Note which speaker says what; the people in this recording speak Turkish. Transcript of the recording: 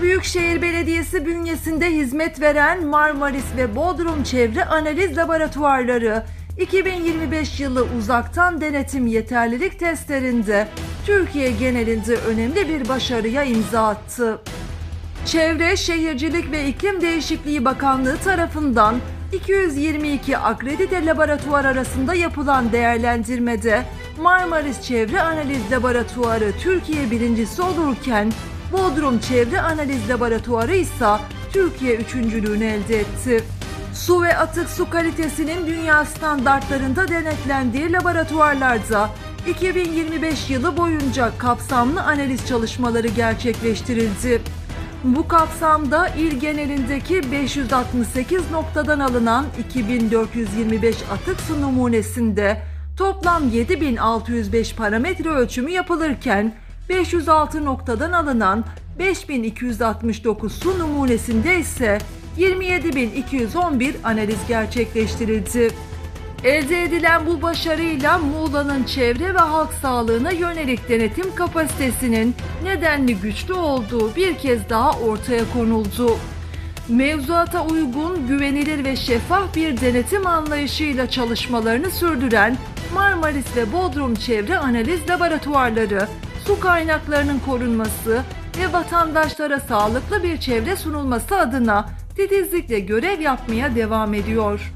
Speaker 1: Büyükşehir Belediyesi bünyesinde hizmet veren Marmaris ve Bodrum Çevre Analiz Laboratuvarları 2025 yılı uzaktan denetim yeterlilik testlerinde Türkiye genelinde önemli bir başarıya imza attı. Çevre, Şehircilik ve İklim Değişikliği Bakanlığı tarafından 222 akredite laboratuvar arasında yapılan değerlendirmede Marmaris Çevre Analiz Laboratuvarı Türkiye birincisi olurken Bodrum Çevre Analiz Laboratuvarı ise Türkiye üçüncülüğünü elde etti. Su ve atık su kalitesinin dünya standartlarında denetlendiği laboratuvarlarda 2025 yılı boyunca kapsamlı analiz çalışmaları gerçekleştirildi. Bu kapsamda il genelindeki 568 noktadan alınan 2425 atık su numunesinde toplam 7605 parametre ölçümü yapılırken 506 noktadan alınan 5269 su numunesinde ise 27211 analiz gerçekleştirildi. Elde edilen bu başarıyla Muğla'nın çevre ve halk sağlığına yönelik denetim kapasitesinin nedenli güçlü olduğu bir kez daha ortaya konuldu. Mevzuata uygun, güvenilir ve şeffaf bir denetim anlayışıyla çalışmalarını sürdüren Marmaris ve Bodrum Çevre Analiz Laboratuvarları, su kaynaklarının korunması ve vatandaşlara sağlıklı bir çevre sunulması adına titizlikle görev yapmaya devam ediyor.